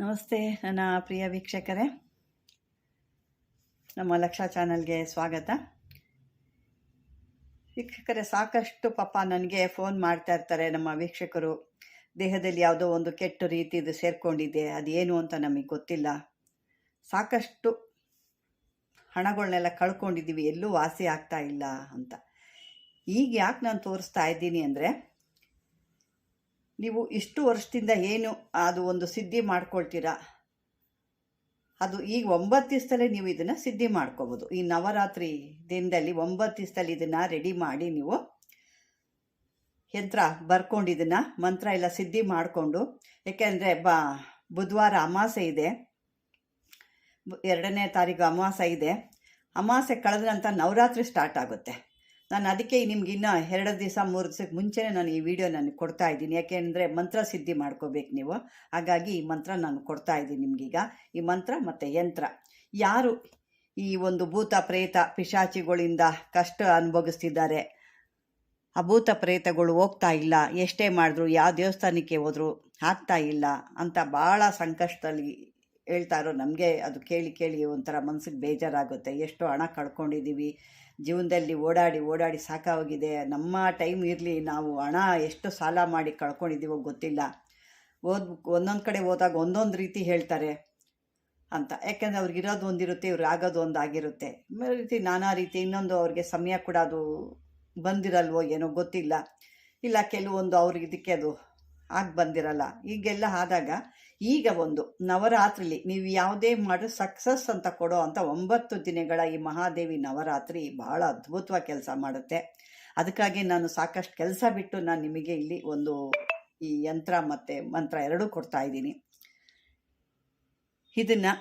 ನಮಸ್ತೆ, ನನ್ನ ಪ್ರಿಯ ವೀಕ್ಷಕರೇ. ನಮ್ಮ ಲಕ್ಷ ಚಾನಲ್ಗೆ ಸ್ವಾಗತ. ವೀಕ್ಷಕರೇ, ಸಾಕಷ್ಟು ಪಾಪ ನನಗೆ ಫೋನ್ ಮಾಡ್ತಾ ಇರ್ತಾರೆ ನಮ್ಮ ವೀಕ್ಷಕರು. ದೇಹದಲ್ಲಿ ಯಾವುದೋ ಒಂದು ಕೆಟ್ಟ ರೀತಿದು ಸೇರಿಕೊಂಡಿದೆ, ಅದೇನು ಅಂತ ನಮಗೆ ಗೊತ್ತಿಲ್ಲ. ಸಾಕಷ್ಟು ಹಣಗಳನ್ನೆಲ್ಲ ಕಳ್ಕೊಂಡಿದ್ದೀವಿ, ಎಲ್ಲೂ ವಾಸಿ ಆಗ್ತಾ ಇಲ್ಲ ಅಂತ. ಈಗ ಯಾಕೆ ನಾನು ತೋರಿಸ್ತಾ ಇದ್ದೀನಿ ಅಂದರೆ ನೀವು ಇಷ್ಟು ವರ್ಷದಿಂದ ಏನು ಅದು ಒಂದು ಸಿದ್ಧಿ ಮಾಡ್ಕೊಳ್ತೀರಾ? ಅದು ಈಗ ಒಂಬತ್ತು ದಿವಸದಲ್ಲೇ ನೀವು ಇದನ್ನು ಸಿದ್ಧಿ ಮಾಡ್ಕೋಬೋದು. ಈ ನವರಾತ್ರಿ ದಿನದಲ್ಲಿ ಒಂಬತ್ತು ದಿವಸದಲ್ಲಿ ಇದನ್ನು ರೆಡಿ ಮಾಡಿ ನೀವು ಯಂತ್ರ ಬರ್ಕೊಂಡು ಇದನ್ನು ಮಂತ್ರ ಎಲ್ಲ ಸಿದ್ಧಿ ಮಾಡಿಕೊಂಡು ಯಾಕೆಂದರೆ ಬ ಬುಧವಾರ ಅಮಾಸೆ ಇದೆ. ಎರಡನೇ ತಾರೀಕು ಅಮಾಸೆ ಇದೆ. ಅಮಾಸೆ ಕಳೆದ ನಂತರ ನವರಾತ್ರಿ ಸ್ಟಾರ್ಟ್ ಆಗುತ್ತೆ. ನಾನು ಅದಕ್ಕೆ ನಿಮ್ಗೆ ಇನ್ನೂ ಎರಡು ದಿವಸ, ಮೂರು ದಿವಸಕ್ಕೆ ಮುಂಚೆನೇ ನಾನು ಈ ವಿಡಿಯೋ ನಾನು ಕೊಡ್ತಾ ಇದ್ದೀನಿ. ಯಾಕೆಂದರೆ ಮಂತ್ರ ಸಿದ್ಧಿ ಮಾಡ್ಕೋಬೇಕು ನೀವು. ಹಾಗಾಗಿ ಈ ಮಂತ್ರ ನಾನು ಕೊಡ್ತಾ ಇದ್ದೀನಿ ನಿಮಗೀಗ ಈ ಮಂತ್ರ ಮತ್ತು ಯಂತ್ರ. ಯಾರು ಈ ಒಂದು ಭೂತ ಪ್ರೇತ ಪಿಶಾಚಿಗಳಿಂದ ಕಷ್ಟ ಅನುಭವಿಸ್ತಿದ್ದಾರೆ? ಆ ಭೂತ ಪ್ರೇತಗಳು ಹೋಗ್ತಾ ಇಲ್ಲ. ಎಷ್ಟೇ ಮಾಡಿದ್ರು, ಯಾವ ದೇವಸ್ಥಾನಕ್ಕೆ ಹೋದ್ರು ಆಗ್ತಾ ಇಲ್ಲ ಅಂತ ಭಾಳ ಸಂಕಷ್ಟದಲ್ಲಿ ಹೇಳ್ತಾ ಇರೋ ನಮಗೆ ಅದು ಕೇಳಿ ಕೇಳಿ ಒಂಥರ ಮನಸ್ಸಿಗೆ ಬೇಜಾರಾಗುತ್ತೆ. ಎಷ್ಟು ಹಣ ಕಳ್ಕೊಂಡಿದ್ದೀವಿ ಜೀವನದಲ್ಲಿ ಓಡಾಡಿ ಓಡಾಡಿ ಸಾಕಾಗಿದೆ ನಮ್ಮ ಟೈಮ್ ಇರಲಿ, ನಾವು ಹಣ ಎಷ್ಟು ಸಾಲ ಮಾಡಿ ಕಳ್ಕೊಂಡಿದ್ದೀವೋ ಗೊತ್ತಿಲ್ಲ. ಓದ್ ಒಂದೊಂದು ಕಡೆ ಹೋದಾಗ ಒಂದೊಂದು ರೀತಿ ಹೇಳ್ತಾರೆ ಅಂತ. ಯಾಕೆಂದರೆ ಅವ್ರಿಗೆ ಇರೋದು ಒಂದಿರುತ್ತೆ ಇವ್ರಿಗೆ ಆಗೋದು ಒಂದಾಗಿರುತ್ತೆ ರೀತಿ ನಾನಾ ರೀತಿ ಇನ್ನೊಂದು ಅವ್ರಿಗೆ ಸಮಯ ಕೂಡ ಅದು ಬಂದಿರಲ್ವೋ ಏನೋ ಗೊತ್ತಿಲ್ಲ. ಇಲ್ಲ, ಕೆಲವೊಂದು ಅವ್ರಿಗೆ ಇದಕ್ಕೆ ಅದು ಆಗಿ ಬಂದಿರಲ್ಲ. ಈಗೆಲ್ಲ ಆದಾಗ ಈಗ ಒಂದು ನವರಾತ್ರಿಲಿ ನೀವು ಯಾವುದೇ ಮಾಡಿ ಸಕ್ಸಸ್ ಅಂತ ಕೊಡೋ ಅಂತ ಒಂಬತ್ತು ದಿನಗಳ ಈ ಮಹಾದೇವಿ ನವರಾತ್ರಿ ಬಹಳ ಅದ್ಭುತವಾಗಿ ಕೆಲಸ ಮಾಡುತ್ತೆ. ಅದಕ್ಕಾಗಿ ನಾನು ಸಾಕಷ್ಟು ಕೆಲಸ ಬಿಟ್ಟು ನಾನು ನಿಮಗೆ ಇಲ್ಲಿ ಒಂದು ಈ ಯಂತ್ರ ಮತ್ತು ಮಂತ್ರ ಎರಡೂ ಕೊಡ್ತಾ ಇದ್ದೀನಿ. ಇದನ್ನು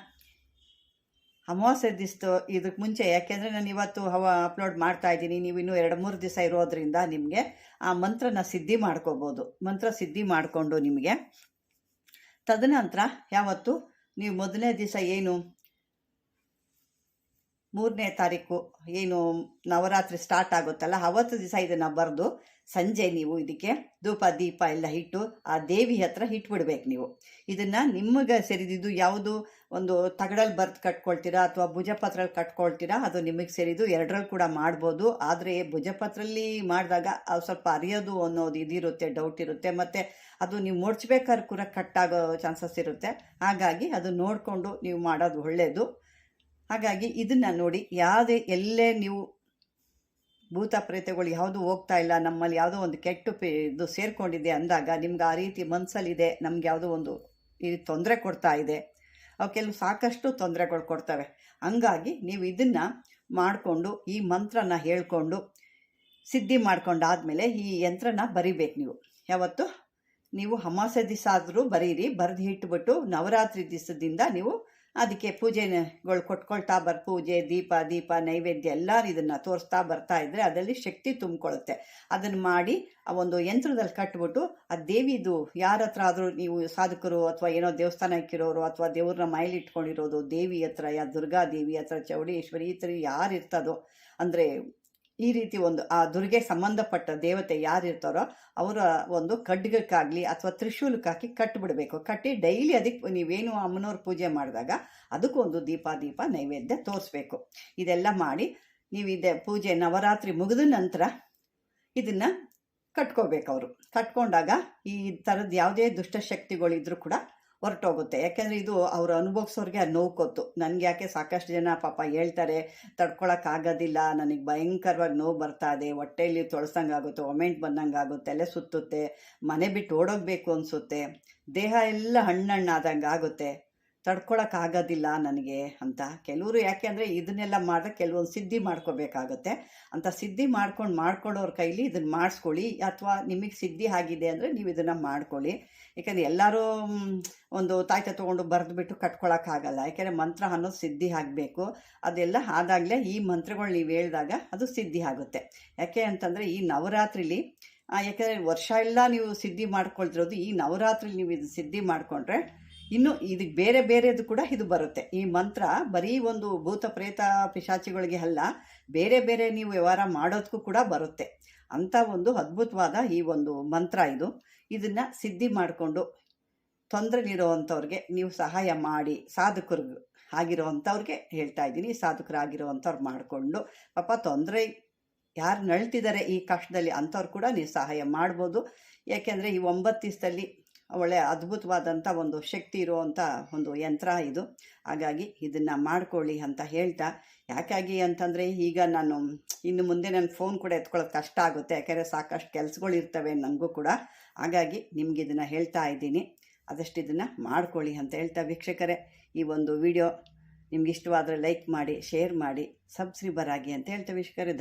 ಅಮಾವಾಸ್ಯ ದಿವಸ ಇದಕ್ಕೆ ಮುಂಚೆ, ಯಾಕೆಂದರೆ ನಾನು ಇವತ್ತು ಹವ ಅಪ್ಲೋಡ್ ಮಾಡ್ತಾ ಇದ್ದೀನಿ. ನೀವು ಇನ್ನೂ ಎರಡು ಮೂರು ದಿವಸ ಇರೋದ್ರಿಂದ ನಿಮಗೆ ಆ ಮಂತ್ರನ ಸಿದ್ಧಿ ಮಾಡ್ಕೋಬೋದು. ಮಂತ್ರ ಸಿದ್ಧಿ ಮಾಡಿಕೊಂಡು ನಿಮಗೆ ತದನಂತರ ಯಾವತ್ತು? ನೀವು ಮೊದಲನೇ ದಿವಸ ಏನು? ಮೂರನೇ ತಾರೀಕು ಏನು ನವರಾತ್ರಿ ಸ್ಟಾರ್ಟ್ ಆಗುತ್ತಲ್ಲ, ಅವತ್ತು ದಿವಸ ಇದನ್ನು ಬರೆದು ಸಂಜೆ ನೀವು ಇದಕ್ಕೆ ಧೂಪ, ದೀಪ ಎಲ್ಲ ಇಟ್ಟು ಆ ದೇವಿ ಹತ್ರ ಇಟ್ಬಿಡ್ಬೇಕು ನೀವು. ಇದನ್ನು ನಿಮಗೆ ಸೇರಿದಿದ್ದು ಯಾವುದು ಒಂದು ತಗಡಲ್ಲಿ ಬರ್ದು ಕಟ್ಕೊಳ್ತೀರಾ ಅಥವಾ ಭುಜಪತ್ರಲ್ಲಿ ಕಟ್ಕೊಳ್ತೀರಾ ಅದು ನಿಮಗೆ ಸೇರಿದ್ದು ಎರಡರಲ್ಲಿ ಕೂಡ ಮಾಡ್ಬೋದು. ಆದರೆ ಭುಜಪತ್ರಲ್ಲಿ ಮಾಡಿದಾಗ ಅದು ಸ್ವಲ್ಪ ಅರಿಯೋದು ಅನ್ನೋದು ಇದಿರುತ್ತೆ ಡೌಟ್ ಇರುತ್ತೆ. ಮತ್ತು ಅದು ನೀವು ಮುಡ್ಚ್ಬೇಕಾದ್ರೆ ಕೂಡ ಕಟ್ಟಾಗೋ ಚಾನ್ಸಸ್ ಇರುತ್ತೆ. ಹಾಗಾಗಿ ಅದು ನೋಡಿಕೊಂಡು ನೀವು ಮಾಡೋದು ಒಳ್ಳೆಯದು ಹಾಗಾಗಿ ಇದನ್ನು ನೋಡಿ ಯಾವುದೇ ಎಲ್ಲೇ ನೀವು ಭೂತ ಪ್ರೇತಗಳು ಯಾವುದು ಹೋಗ್ತಾ ಇಲ್ಲ, ನಮ್ಮಲ್ಲಿ ಯಾವುದೋ ಒಂದು ಕೆಟ್ಟು ಇದು ಸೇರಿಕೊಂಡಿದೆ ಅಂದಾಗ ನಿಮ್ಗೆ ಆ ರೀತಿ ಮನಸ್ಸಲ್ಲಿದೆ ನಮ್ಗೆ ಯಾವುದೋ ಒಂದು ಇದು ತೊಂದರೆ ಕೊಡ್ತಾ ಇದೆ. ಅವು ಕೆಲವು ಸಾಕಷ್ಟು ತೊಂದರೆಗಳು ಕೊಡ್ತವೆ. ಹಂಗಾಗಿ ನೀವು ಇದನ್ನು ಮಾಡಿಕೊಂಡು ಈ ಮಂತ್ರನ ಹೇಳ್ಕೊಂಡು ಸಿದ್ಧಿ ಮಾಡ್ಕೊಂಡಾದಮೇಲೆ ಈ ಯಂತ್ರನ ಬರಿಬೇಕು ನೀವು. ಯಾವತ್ತು? ನೀವು ಅಮಾಸೆ ದಿವಸ ಆದರೂ ಬರೀರಿ, ಬರೆದು ಇಟ್ಬಿಟ್ಟು ನವರಾತ್ರಿ ದಿವಸದಿಂದ ನೀವು ಅದಕ್ಕೆ ಪೂಜೆಗಳು ಕೊಟ್ಕೊಳ್ತಾ ಬರ್, ಪೂಜೆ, ದೀಪ ದೀಪ, ನೈವೇದ್ಯ ಎಲ್ಲ ಇದನ್ನು ತೋರಿಸ್ತಾ ಬರ್ತಾ ಇದ್ದರೆ ಅದರಲ್ಲಿ ಶಕ್ತಿ ತುಂಬಿಕೊಳ್ಳುತ್ತೆ ಅದನ್ನು ಮಾಡಿ ಆ ಒಂದು ಯಂತ್ರದಲ್ಲಿ ಕಟ್ಬಿಟ್ಟು ಆ ದೇವಿದು ಯಾರ ಹತ್ರ ಆದರೂ ನೀವು ಸಾಧಕರು ಅಥವಾ ಏನೋ ದೇವಸ್ಥಾನ ಇಕ್ಕಿರೋರು ಅಥವಾ ದೇವ್ರನ್ನ ಮೈಲಿಟ್ಕೊಂಡಿರೋದು ದೇವಿ ಹತ್ರ ಯಾ ದುರ್ಗಾ ದೇವಿ ಹತ್ರ, ಚೌಡೇಶ್ವರಿ ಈ ಥರ ಯಾರು ಇರ್ತದೋ ಅಂದರೆ ಈ ರೀತಿ ಒಂದು, ಆ ದುರ್ಗೆ ಸಂಬಂಧಪಟ್ಟ ದೇವತೆ ಯಾರು ಇರ್ತಾರೋ ಅವರ ಒಂದು ಖಡ್ಗಕ್ಕಾಗಲಿ ಅಥವಾ ತ್ರಿಶೂಲಕ್ಕೆ ಹಾಕಿ ಕಟ್ಟಿಬಿಡಬೇಕು ಕಟ್ಟಿ ಡೈಲಿ ಅದಕ್ಕೆ ನೀವೇನು ಅಮ್ಮನವ್ರ ಪೂಜೆ ಮಾಡಿದಾಗ ಅದಕ್ಕೂ ಒಂದು ದೀಪ ದೀಪ ನೈವೇದ್ಯ ತೋರಿಸ್ಬೇಕು. ಇದೆಲ್ಲ ಮಾಡಿ ನೀವು ಇದೆ ಪೂಜೆ ನವರಾತ್ರಿ ಮುಗಿದ ನಂತರ ಇದನ್ನು ಕಟ್ಕೋಬೇಕು ಅವರು. ಕಟ್ಕೊಂಡಾಗ ಈ ಥರದ್ದು ಯಾವುದೇ ದುಷ್ಟಶಕ್ತಿಗಳಿದ್ರೂ ಕೂಡ ಹೊರಟೋಗುತ್ತೆ. ಯಾಕೆಂದರೆ ಇದು ಅವರು ಅನುಭವಿಸೋರಿಗೆ ಅದು ನೋವು ಕೊತ್ತು ನನಗೆ ಯಾಕೆ ಸಾಕಷ್ಟು ಜನ ಪಾಪ ಹೇಳ್ತಾರೆ, ತಡ್ಕೊಳಕ್ಕಾಗೋದಿಲ್ಲ, ನನಗೆ ಭಯಂಕರವಾಗಿ ನೋವು ಬರ್ತಾ ಇದೆ, ಹೊಟ್ಟೆಯಲ್ಲಿ ತೊಳ್ಸಂಗೆ ಆಗುತ್ತೆ ಒಮೆಂಟ್ ಬಂದಂಗೆ ಆಗುತ್ತೆ ತಲೆ ಸುತ್ತುತ್ತೆ, ಮನೆ ಬಿಟ್ಟು ಓಡೋಗಬೇಕು ಅನಿಸುತ್ತೆ, ದೇಹ ಎಲ್ಲ ಹಣ್ಣಣ್ಣಾದಂಗೆ ಆಗುತ್ತೆ ತಡ್ಕೊಳಕ್ಕಾಗೋದಿಲ್ಲ ನನಗೆ ಅಂತ. ಕೆಲವರು ಯಾಕೆ ಅಂದರೆ ಇದನ್ನೆಲ್ಲ ಮಾಡಿದ್ರೆ ಕೆಲವೊಂದು ಸಿದ್ಧಿ ಮಾಡ್ಕೋಬೇಕಾಗತ್ತೆ. ಅಂತ ಸಿದ್ಧಿ ಮಾಡ್ಕೊಂಡು ಮಾಡ್ಕೊಳ್ಳೋರ ಕೈಲಿ ಇದನ್ನು ಮಾಡಿಸ್ಕೊಳ್ಳಿ ಅಥವಾ ನಿಮಗೆ ಸಿದ್ಧಿ ಆಗಿದೆ ಅಂದರೆ ನೀವು ಇದನ್ನು ಮಾಡ್ಕೊಳ್ಳಿ. ಯಾಕಂದರೆ ಎಲ್ಲರೂ ಒಂದು ತಾಯ್ತ ತೊಗೊಂಡು ಬರೆದ್ಬಿಟ್ಟು ಕಟ್ಕೊಳಕ್ಕಾಗಲ್ಲ. ಯಾಕೆಂದರೆ ಮಂತ್ರ ಅನ್ನೋದು ಸಿದ್ಧಿ ಆಗಬೇಕು. ಅದೆಲ್ಲ ಆದಾಗಲೇ ಈ ಮಂತ್ರಗಳು ನೀವು ಹೇಳಿದಾಗ ಅದು ಸಿದ್ಧಿ ಆಗುತ್ತೆ. ಯಾಕೆ ಅಂತಂದರೆ ಈ ನವರಾತ್ರಿಲಿ ಯಾಕೆಂದರೆ ವರ್ಷ ಎಲ್ಲ ನೀವು ಸಿದ್ಧಿ ಮಾಡ್ಕೊಳ್ತಿರೋದು ಈ ನವರಾತ್ರಿಲಿ ನೀವು ಇದು ಸಿದ್ಧಿ ಮಾಡಿಕೊಂಡ್ರೆ ಇನ್ನು ಇದಕ್ಕೆ ಬೇರೆ ಬೇರೆದು ಕೂಡ ಇದು ಬರುತ್ತೆ. ಈ ಮಂತ್ರ ಬರೀ ಒಂದು ಭೂತ ಪ್ರೇತ ಪಿಶಾಚಿಗಳಿಗೆ ಅಲ್ಲ, ಬೇರೆ ಬೇರೆ ನೀವು ವ್ಯವಹಾರ ಮಾಡೋದಕ್ಕೂ ಕೂಡ ಬರುತ್ತೆ. ಅಂಥ ಒಂದು ಅದ್ಭುತವಾದ ಈ ಒಂದು ಮಂತ್ರ ಇದು. ಇದನ್ನು ಸಿದ್ಧಿ ಮಾಡಿಕೊಂಡು ತೊಂದರೆಲಿರೋವಂಥವ್ರಿಗೆ ನೀವು ಸಹಾಯ ಮಾಡಿ, ಸಾಧಕರು ಆಗಿರುವಂಥವ್ರಿಗೆ ಹೇಳ್ತಾ ಇದ್ದೀನಿ. ಸಾಧಕರಾಗಿರೋವಂಥವ್ರು ಮಾಡಿಕೊಂಡು, ಪಾಪ ತೊಂದರೆ ಯಾರು ನಳ್ತಿದ್ದಾರೆ ಈ ಕಷ್ಟದಲ್ಲಿ ಅಂಥವ್ರು ಕೂಡ ನೀವು ಸಹಾಯ ಮಾಡ್ಬೋದು. ಯಾಕೆಂದರೆ ಈ ಒಂಬತ್ತು ದಿವಸದಲ್ಲಿ ಒಳ್ಳೆಯ ಅದ್ಭುತವಾದಂಥ ಒಂದು ಶಕ್ತಿ ಇರುವಂಥ ಒಂದು ಯಂತ್ರ ಇದು. ಹಾಗಾಗಿ ಇದನ್ನು ಮಾಡ್ಕೊಳ್ಳಿ ಅಂತ ಹೇಳ್ತಾ, ಯಾಕಾಗಿ ಅಂತಂದರೆ ಈಗ ನಾನು ಇನ್ನು ಮುಂದೆ ನನ್ನ ಫೋನ್ ಕೂಡ ಎತ್ಕೊಳ್ಳೋದು ಕಷ್ಟ ಆಗುತ್ತೆ, ಯಾಕೆಂದರೆ ಸಾಕಷ್ಟು ಕೆಲಸಗಳು ಇರ್ತವೆ ನನಗೂ ಕೂಡ. ಹಾಗಾಗಿ ನಿಮ್ಗೆ ಇದನ್ನು ಹೇಳ್ತಾ ಇದ್ದೀನಿ. ಆದಷ್ಟು ಇದನ್ನು ಮಾಡ್ಕೊಳ್ಳಿ ಅಂತ ಹೇಳ್ತಾ ವೀಕ್ಷಕರೇ, ಈ ಒಂದು ವಿಡಿಯೋ ನಿಮ್ಗೆ ಇಷ್ಟವಾದರೆ ಲೈಕ್ ಮಾಡಿ, ಶೇರ್ ಮಾಡಿ, ಸಬ್ಸ್ಕ್ರೈಬರ್ ಆಗಿ ಅಂತ ಹೇಳ್ತಾ ವೀಕ್ಷಕರೇ.